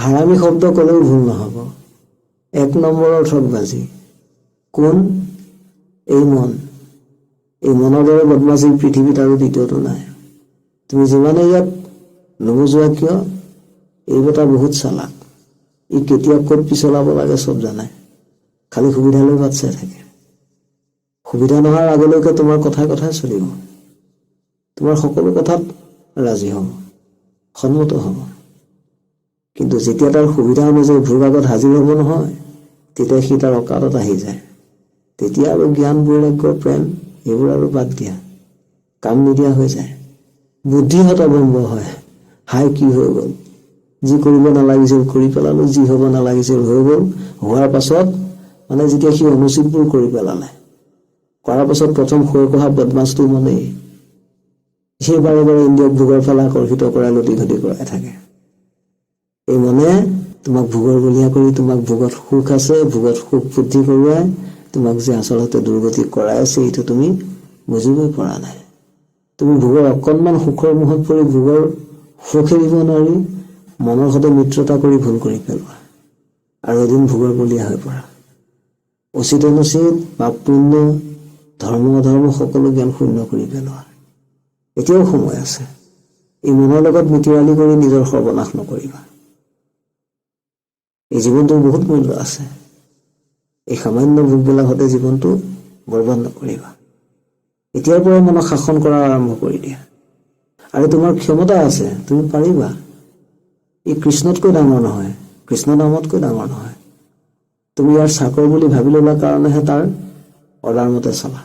হাৰামী শব্দ ক'লেও ভুল নহ'ব। এক নম্বৰৰ ঠগবাজি কোন? এই মন। এই মনৰ দৰে বদমাচী পৃথিৱীত আৰু দ্বিতীয়টো নাই। তুমি যিমানে ইয়াক নুবুজোৱা কিয়? এই বেটা বহুত চালাক। ই কেতিয়া ক'ত পিছলাব লাগে চব জানে। খালি সুবিধা লৈ বাট চাই থাকে। সুবিধা নোহোৱাৰ আগলৈকে তোমাৰ কথাই কথাই চলিব। তোমাৰ সকলো কথাত ৰাজি হ'ব। সন্মত হ'ব। কিন্তু যেতিয়া তাৰ সুবিধা অনুযায়ী ভূভাগত হাজিৰ হ'ব নহয়, তেতিয়া সি তাৰ অকালত আহি যায়। তেতিয়া আৰু জ্ঞান বৈৰাগ্য প্ৰেম এইবোৰ আৰু বাদ দিয়া। কাম নিদিয়া হৈ যায়। বুদ্ধি হতভম্ব হয়। হাই কি হৈ গ'ল? যি কৰিব নালাগিছিল, কৰি পেলালো। যি হ'ব নালাগিছিল, হৈ গ'ল। হোৱাৰ পাছত মানে যেতিয়া সি অনুচিতবোৰ কৰি পেলালে। কৰাৰ পাছত প্ৰথম হৈ কহা বদমাছটো মনেই। সেই বাৰে বাৰে ইন্দ্ৰিয়ক ভোগৰ ফালে আকৰ্ষিত কৰাই লটি ঘটি কৰাই থাকে। এই মনে তোমাক ভোগৰ বলীয়া কৰি তোমাক ভোগত সুখ আছে ভোগত সুখ বুদ্ধি কৰোৱাই তোমাক যে আচলতে দুৰ্গতি কৰাই আছে এইটো তুমি বুজিবই পৰা নাই। তুমি ভোগৰ অকণমান সুখৰ মুখত পৰি ভোগৰ সুখ এৰিব নোৱাৰি মনৰ সৈতে মিত্ৰতা কৰি ভুল কৰি পেলোৱা। আৰু এদিন ভোগৰ বলীয়া হৈ পৰা উচিত অনুচিত পাপ পুণ্য ধৰ্ম অধৰ্ম সকলো জ্ঞান শূন্য কৰি পেলোৱা। এতিয়াও সময় আছে। এই মনৰ লগত মিতিৰালি কৰি নিজৰ সৰ্বনাশ নকৰিবা। জীৱনটোৰ বহুত মূল্য আছে। এই সামান্য ভোগবিলাকতে জীৱনটো বৰবাদ নকৰিবা। এতিয়াৰ পৰাই মনক শাসন কৰা আৰম্ভ কৰি দিয়া। আৰু তোমাৰ ক্ষমতা আছে, তুমি পাৰিবা। ই কৃষ্ণতকৈ ডাঙৰ নহয়, কৃষ্ণ নামতকৈ ডাঙৰ নহয়। তুমি ইয়াৰ চাকৰ বুলি ভাবি ল'লা কাৰণেহে তাৰ অৰ্ডাৰ মতে চলা।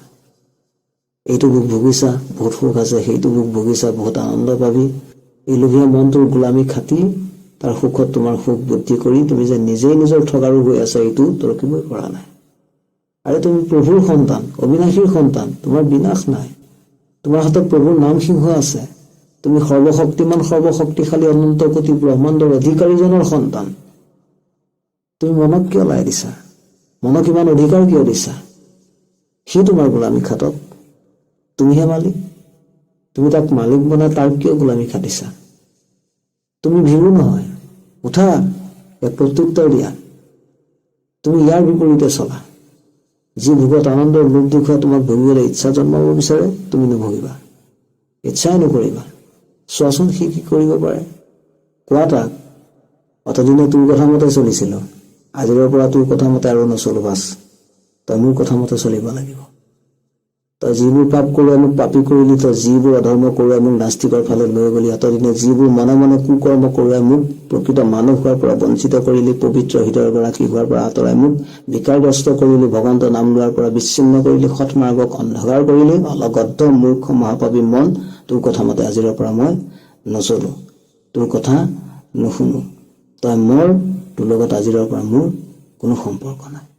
এইটো ভোগ ভুগিছা, বহুত সুখ আছে, সেইটো ভোগ ভুগিছা, বহুত আনন্দ পাবি। এই লোভীয়া মনটোৰ গোলামী খাটি তাৰ সুখত তোমাৰ সুখ বুদ্ধি কৰি তুমি যে নিজেই নিজৰ ঠগাৰু হৈ আছা, এইটো তৰ্কিবই পৰা নাই। আৰু তুমি প্ৰভুৰ সন্তান, অবিনাশীৰ সন্তান, তোমাৰ বিনাশ নাই। তোমাৰ হাতত প্ৰভুৰ নাম সিংহ আছে। তুমি সৰ্বশক্তিমান সৰ্বশক্তিশালী অনন্ত কোটি ব্ৰহ্মাণ্ডৰ অধিকাৰীজনৰ সন্তান। তুমি মনক কিয় লাই দিছা? মনক ইমান অধিকাৰ কিয় দিছা? সি তোমাৰ গোলামী খাটক তুমিহে মালিক। তুমি তাক মালিক বনাই তাৰ কিয় গোলামী খাটিছা? তুমি ভীৰু নহয়। উঠা ইয়াক প্ৰত্যুত্তৰ দিয়া তুমি ইয়াৰ বিপৰীতে চলা। যি ভোগত আনন্দৰ লোভ দেখুওৱা তোমাক ভুগিবলৈ ইচ্ছা জন্মাব বিচাৰে, তুমি নভুগিবা। ইচ্ছাই নকৰিবা। চোৱাচোন সি কি কৰিব পাৰে। কোৱা তাক অতদিনে তোৰ কথা মতে চলিছিলো। আজিৰ পৰা তোৰ কথা মতে আৰু নচলো বাছ। তই মোৰ কথা মতে চলিব লাগিব। যিবোৰ পাপ কৰোৱাই মোক পাপী কৰিলি তই যিবোৰ অধৰ্ম কৰোৱাই মোক নাস্তিকৰ ফালে লৈ গলি অতদিনে যিবোৰ মনে মনে কুকৰ্ম কৰোৱাই মোক প্ৰকৃত মানুহ হোৱাৰ পৰা বঞ্চিত কৰিলি পবিত্ৰ হৃদয়ৰ গৰাকী হোৱাৰ পৰা আঁতৰাই মোক বিকাৰগ্ৰস্ত কৰিলি ভগৱন্ত নাম লোৱাৰ পৰা বিচ্ছিন্ন কৰিলি সৎ মাৰ্গক অন্ধকাৰ কৰিলি অলগদ্ধ মূৰ্খ মহাপাপী মন তোৰ কথা মতে আজিৰ পৰা মই নচলো তোৰ কথা নুশুনো তই মোৰ তোৰ লগত আজিৰ পৰা মোৰ কোনো সম্পৰ্ক নাই।